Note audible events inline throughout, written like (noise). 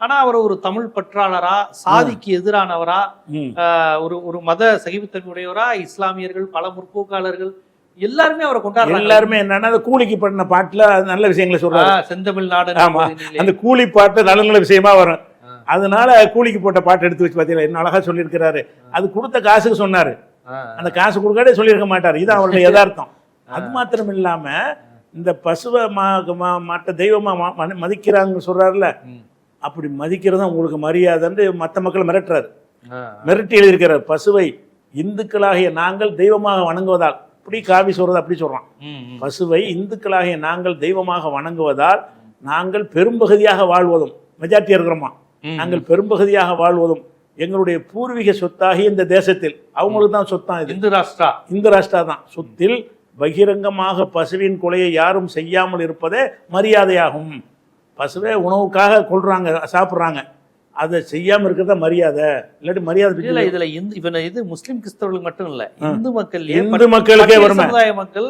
ஆனா அவர் ஒரு தமிழ் பற்றாளரா சாதிக்கு எதிரானவரா ஒரு ஒரு மத சகிப்புத்தன்மையுடையவரா இஸ்லாமியர்கள் பல முற்போக்காளர்கள் எல்லாருமே அவரை கொண்டாடுறாங்க. எல்லாருமே என்னன்னா அந்த கூலிக்கு பண்ண பாட்டுல நல்ல விஷயங்களை சொல்றாரு. செந்தமிழ் நாடு ஆமா. அந்த கூலி பாட்டு நல்ல நல்ல விஷயமா வரும். அதனால கூலிக்கு போட்ட பாட்டு எடுத்து வச்சு பார்த்தீங்களா என்ன அழகா சொல்லியிருக்கிறாரு. அது கொடுத்த காசுக்கு சொன்னாரு. அந்த காசு கொடுக்காதே சொல்லியிருக்க மாட்டார். இது அவருடைய (laughs) யதார்த்தம். அது மாத்திரம் இல்லாம இந்த பசுவை ம- ம- மற்ற தெய்வமா மதிக்கிறாங்கன்னு சொல்றாருல அப்படி மதிக்கிறது தான் உங்களுக்கு மரியாதைன்னு மற்ற மக்கள் மிரட்டுறாரு. மிரட்டி எழுதியிருக்கிறார் பசுவை இந்துக்களாகிய நாங்கள் தெய்வமாக வணங்குவதால் இப்படி காவி சொல்றது அப்படி சொல்றான். பசுவை இந்துக்களாகிய நாங்கள் தெய்வமாக வணங்குவதால் நாங்கள் பெரும்பகுதியாக வாழ்வதும் மெஜாரிட்டியா இருக்கிறோமா? நாங்கள் பெரும்பகுதியாக வாழ்வதும் எங்களுடைய பூர்வீக சொத்தாகிய இந்த தேசத்தில். அவங்களுக்கு தான் சொத்தான் இது. இந்து ராஷ்டிரா. இந்த ராஷ்டிரா தான். சொத்தில் பகிரங்கமாக பசுவின் கொலையை யாரும் செய்யாமல் இருப்பதே மரியாதையாகும். பசுவே உணவுக்காக கொள்றாங்க சாப்பிட்றாங்க. அதை செய்யாம இருக்கிறதா மரியாதை. இல்லாட்டி மரியாதை இல்ல. இதுல இந்து இவன இது முஸ்லிம் கிறிஸ்தவர்களுக்கு மட்டும் இல்ல. இந்து மக்கள் இந்து மக்களுக்கே வருமே. சமுதாய மக்கள்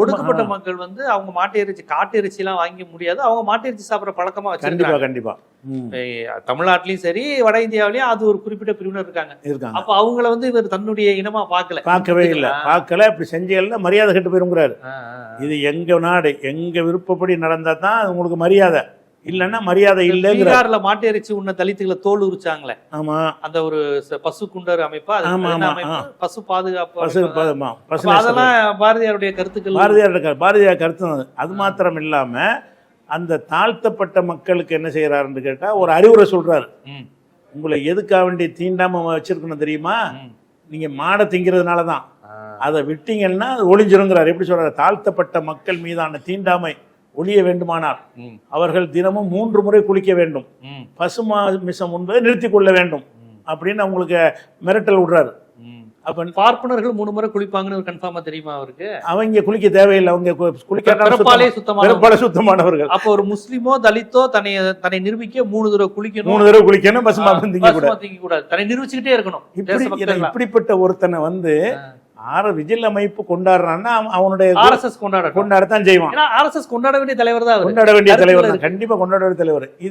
ஒடுக்கப்பட்ட மக்கள் வந்து அவங்க மாட்டு இறைச்சி காட்டு இறைச்சி எல்லாம் வாங்க முடியாது. அவங்க மாட்டு இறைச்சி சாப்பிடுற பழக்கமா கண்டிப்பா கண்டிப்பா. ஏய், தமிழ்நாட்டிலயும் சரி வட இந்தியாவிலயும் அது ஒரு குறிப்பிட்ட பிரிவினர் இருக்காங்க. இருக்காங்க. அப்ப அவங்கள வந்து இவர் தன்னுடைய இனமா பார்க்கல. பார்க்கவே இல்லை. பார்க்கல அப்படி செஞ்சீங்கன்னா மரியாதை கெட்டு போயிருங்கிறாரு. இது எங்க நாடு எங்க விருப்பப்படி நடந்தா தான் உங்களுக்கு மரியாதை. இல்லைன்னா மரியாதை இல்லைங்கிற பீகார்ல மாட்டு இறைச்சி உண்ண தலித்துகளை தோல் உரிச்சாங்களே. ஆமா. அந்த ஒரு பசு குண்டர் அமைப்பா? ஆமா. பசு பாதுகாப்பு பசு பசு. அதெல்லாம் பாரதியாருடைய கருத்துக்கள் பாரதியார் இருக்கார். பாரதியார் கருத்து அது. மாத்திரம் இல்லாம அந்த தாழ்த்தப்பட்ட மக்களுக்கு என்ன செய்யறாருன்னு கேட்டா ஒரு அறிவுரை சொல்றாரு. உங்களை எதுக்காக வேண்டி தீண்டாம வச்சிருக்கணும் தெரியுமா. நீங்க மாடை திங்கிறதுனால தான் அதை விட்டீங்கன்னா அது ஒளிஞ்சிருங்கிறார். எப்படி சொல்றாரு? தாழ்த்தப்பட்ட மக்கள் மீதான தீண்டாமை. ஒழிய வேண்டுமானால் அவர்கள் தினமும் மூன்று முறை குளிக்க வேண்டும். பசுமா மிசம் உண்பதை நிறுத்தி கொள்ள வேண்டும். அப்படின்னு அவங்களுக்கு மிரட்டல் விடுறாரு. அப்ப பார்ப்பனர்கள் மூணு முறை குளிப்பாங்கன்னு கன்ஃபார்மா தெரியுமா அவருக்கு? அவங்க குளிக்க தேவையில்லை. அவங்க கு- குளிக்காட்டாலும் பிறப்பாலே சுத்தமா- சுத்தமான சுத்தமானவர்கள். அப்ப ஒரு முஸ்லிமோ தலித்தோ தன்னை தன்னை நிரூபிக்க மூணு தடவை குளிக்கணும். மூணு தடவை குளிக்கணும் பசுமா திங்க கூடாது தன்னை நிரூபிச்சுக்கிட்டே இருக்கணும். இப்படிப்பட்ட ஒருத்தனை வந்து ஆற விஜில் அமைப்பு கொண்டாடுறான்னா அவன் அவனுடைய ஆர்எஸ்எஸ் கொண்டாடட்டும். கொண்டாடத்தான் செய்வான். ஆர்எஸ்எஸ் கொண்டாட வேண்டிய தலைவர் தான் கொண்டாட வேண்டிய தலைவர் தான். இருக்கு. கண்டிப்பா கொண்டாட வேண்டிய தலைவர்.